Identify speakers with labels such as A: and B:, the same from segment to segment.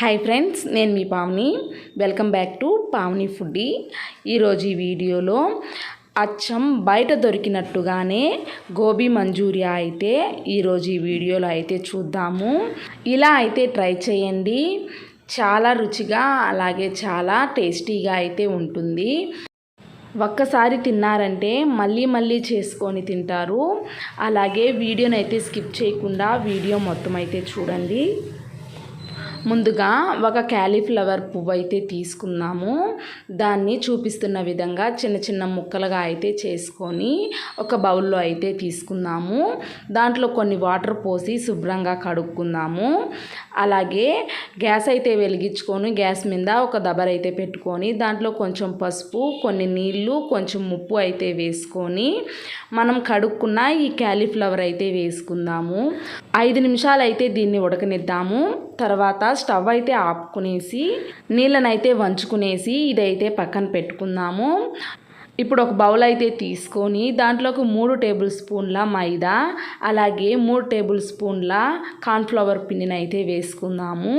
A: Hi friends నేను మీ Pavani. Welcome back to Pavani foodie ఈరోజు ఈ వీడియోలో అచ్చం బయట దొరికినట్టుగానే గోబీ మంచూరియా అయితే ఈరోజు ఈ వీడియోలో అయితే చూద్దాము. ఇలా అయితే ట్రై చేయండి. చాలా రుచిగా అలాగే చాలా టేస్టీగా అయితే ఉంటుంది. ఒక్కసారి తిన్నారంటే మళ్ళీ మళ్ళీ చేసుకొని తింటారు. అలాగే వీడియోని అయితే స్కిప్ చేయకుండా వీడియో మొత్తం అయితే చూడండి. ముందుగా ఒక క్యాలీఫ్లవర్ పువ్వు అయితే తీసుకున్నాము దాన్ని చూపిస్తున్న విధంగా చిన్న చిన్న ముక్కలుగా అయితే చేసుకొని ఒక బౌల్లో అయితే తీసుకున్నాము దాంట్లో కొన్ని వాటర్ పోసి శుభ్రంగా కడుక్కుందాము. అలాగే గ్యాస్ అయితే వెలిగించుకొని గ్యాస్ మీద ఒక దబర్ అయితే పెట్టుకొని దాంట్లో కొంచెం పసుపు కొన్ని నీళ్ళు కొంచెం ఉప్పు అయితే వేసుకొని మనం కడుక్కున్న ఈ క్యాలీఫ్లవర్ అయితే వేసుకుందాము. ఐదు నిమిషాలు అయితే దీన్ని ఉడకనిద్దాము. తర్వాత స్టవ్ అయితే ఆపుకునేసి నీళ్ళనైతే వంచుకునేసి ఇదైతే పక్కన పెట్టుకుందాము. ఇప్పుడు ఒక బౌల్ అయితే తీసుకొని దాంట్లోకి మూడు టేబుల్ స్పూన్ల మైదా అలాగే మూడు టేబుల్ స్పూన్ల కార్న్ఫ్లవర్ పిండిని అయితే వేసుకుందాము.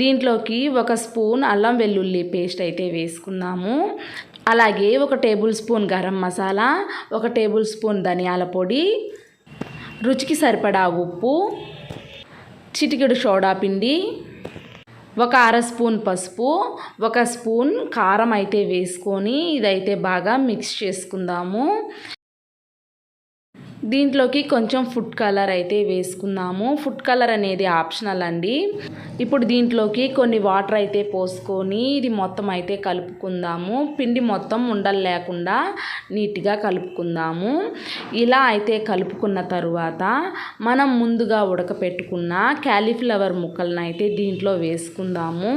A: దీంట్లోకి ఒక స్పూన్ అల్లం వెల్లుల్లి పేస్ట్ అయితే వేసుకుందాము. అలాగే ఒక టేబుల్ స్పూన్ గరం మసాలా ఒక టేబుల్ స్పూన్ ధనియాల పొడి రుచికి సరిపడా ఉప్పు చిటికెడు సోడా పిండి ఒక అర స్పూన్ పసుపు ఒక స్పూన్ కారం అయితే వేసుకొని ఇదైతే బాగా మిక్స్ చేసుకుందాము. దీంట్లోకి కొంచెం ఫుడ్ కలర్ అయితే వేసుకుందాము. ఫుడ్ కలర్ అనేది ఆప్షనల్ అండి. ఇప్పుడు దీంట్లోకి కొన్ని వాటర్ అయితే పోసుకొని ఇది మొత్తం అయితే కలుపుకుందాము. పిండి మొత్తం ఉండలు లేకుండా నీట్గా కలుపుకుందాము. ఇలా అయితే కలుపుకున్న తరువాత మనం ముందుగా ఉడకపెట్టుకున్న క్యాలీఫ్లవర్ ముక్కలను అయితే దీంట్లో వేసుకుందాము.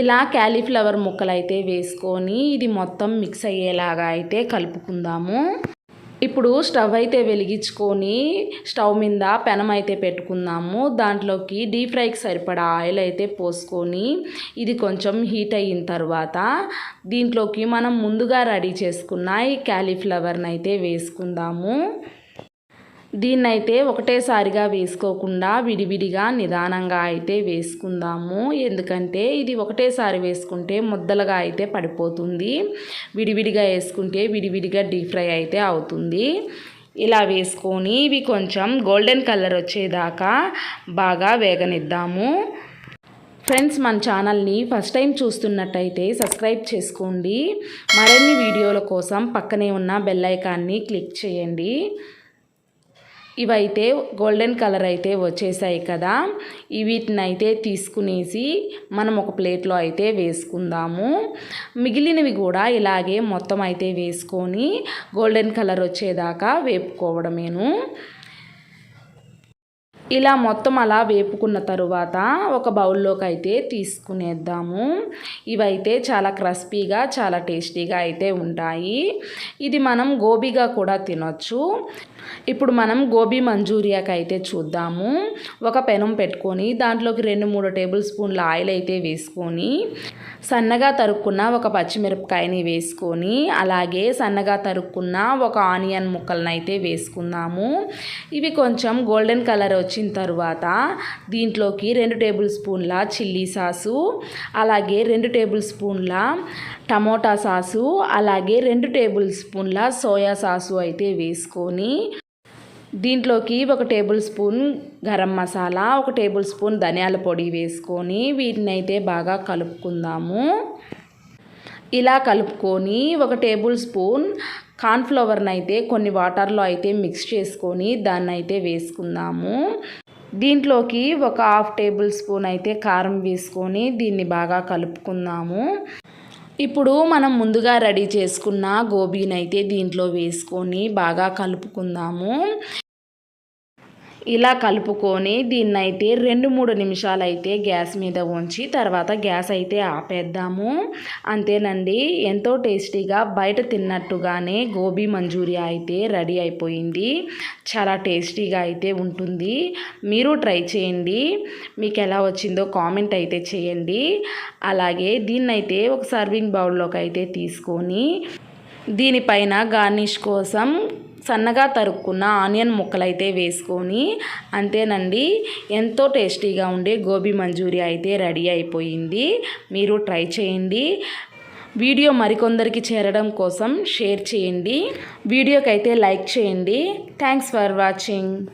A: ఇలా క్యాలీఫ్లవర్ ముక్కలు అయితే వేసుకొని ఇది మొత్తం మిక్స్ అయ్యేలాగా అయితే కలుపుకుందాము. ఇప్పుడు స్టవ్ అయితే వెలిగించుకొని స్టవ్ మీద పెనం అయితే పెట్టుకుందాము. దాంట్లోకి డీప్ ఫ్రైకి సరిపడా ఆయిల్ అయితే పోసుకొని ఇది కొంచెం హీట్ అయిన తర్వాత దీంట్లోకి మనం ముందుగా రెడీ చేసుకున్న ఈ క్యాలీఫ్లవర్ని అయితే వేసుకుందాము. దీన్నైతే ఒకటేసారిగా వేసుకోకుండా విడివిడిగా నిదానంగా అయితే వేసుకుందాము. ఎందుకంటే ఇది ఒకటేసారి వేసుకుంటే ముద్దలుగా అయితే పడిపోతుంది. విడివిడిగా వేసుకుంటే విడివిడిగా డీప్ ఫ్రై అయితే అవుతుంది. ఇలా వేసుకొని ఇవి కొంచెం గోల్డెన్ కలర్ వచ్చేదాకా బాగా వేగనిద్దాము. ఫ్రెండ్స్ మన ఛానల్ని ఫస్ట్ టైం చూస్తున్నట్టయితే సబ్స్క్రైబ్ చేసుకోండి. మరిన్ని వీడియోల కోసం పక్కనే ఉన్న బెల్ ఐకాన్ని క్లిక్ చేయండి. ఇవైతే గోల్డెన్ కలర్ అయితే వచ్చేసాయి కదా. వీటిని అయితే తీసుకునేసి మనం ఒక ప్లేట్లో అయితే వేసుకుందాము. మిగిలినవి కూడా ఇలాగే మొత్తం అయితే వేసుకొని గోల్డెన్ కలర్ వచ్చేదాకా వేపుకోవడమేను. ఇలా మొత్తం అలా వేపుకున్న తరువాత ఒక బౌల్లోకి అయితే తీసుకునేద్దాము. ఇవైతే చాలా క్రస్పీగా చాలా టేస్టీగా అయితే ఉంటాయి. ఇది మనం గోబీగా కూడా తినొచ్చు. ఇప్పుడు మనం గోబీ మంచూరియాకి అయితే చూద్దాము. ఒక పెనం పెట్టుకొని దాంట్లోకి రెండు మూడు టేబుల్ స్పూన్ల ఆయిల్ అయితే వేసుకొని సన్నగా తరుక్కున్న ఒక పచ్చిమిరపకాయని వేసుకొని అలాగే సన్నగా తరుక్కున్న ఒక ఆనియన్ ముక్కలను అయితే వేసుకుందాము. ఇవి కొంచెం గోల్డెన్ కలర్ వచ్చి వచ్చిన తర్వాత దీంట్లోకి రెండు టేబుల్ స్పూన్ల చిల్లీ సాసు అలాగే రెండు టేబుల్ స్పూన్ల టమోటా సాసు అలాగే రెండు టేబుల్ స్పూన్ల సోయా సాసు అయితే వేసుకొని దీంట్లోకి ఒక టేబుల్ స్పూన్ గరం మసాలా ఒక టేబుల్ స్పూన్ ధనియాల పొడి వేసుకొని వీటిని అయితే బాగా కలుపుకుందాము. ఇలా కలుపుకొని ఒక టేబుల్ స్పూన్ కార్న్ఫ్లవర్ని అయితే కొన్ని వాటర్లో అయితే మిక్స్ చేసుకొని దాన్ని అయితే వేసుకుందాము. దీంట్లోకి ఒక హాఫ్ టేబుల్ స్పూన్ అయితే కారం వేసుకొని దీన్ని బాగా కలుపుకుందాము. ఇప్పుడు మనం ముందుగా రెడీ చేసుకున్న గోబీని అయితే దీంట్లో వేసుకొని బాగా కలుపుకుందాము. ఇలా కలుపుకొని దీన్ని అయితే రెండు మూడు నిమిషాలు అయితే గ్యాస్ మీద ఉంచి తర్వాత గ్యాస్ అయితే ఆపేద్దాము. అంతేనండి ఎంతో టేస్టీగా బయట తిన్నట్టుగానే గోబీ మంచూరియా అయితే రెడీ అయిపోయింది. చాలా టేస్టీగా అయితే ఉంటుంది. మీరు ట్రై చేయండి. మీకు ఎలా వచ్చిందో కామెంట్ అయితే చేయండి. అలాగే దీన్నైతే ఒక సర్వింగ్ బౌల్లోకి అయితే తీసుకొని దీనిపైన గార్నిష్ కోసం సన్నగా తరుక్కున్న ఆనియన్ ముక్కలు అయితే వేసుకొని అంతేనండి. ఎంతో టేస్టీగా ఉండే గోబీ మంచూరియా అయితే రెడీ అయిపోయింది. మీరు ట్రై చేయండి. వీడియో మరికొందరికి చేరడం కోసం షేర్ చేయండి. వీడియోకైతే లైక్ చేయండి. Thanks for watching.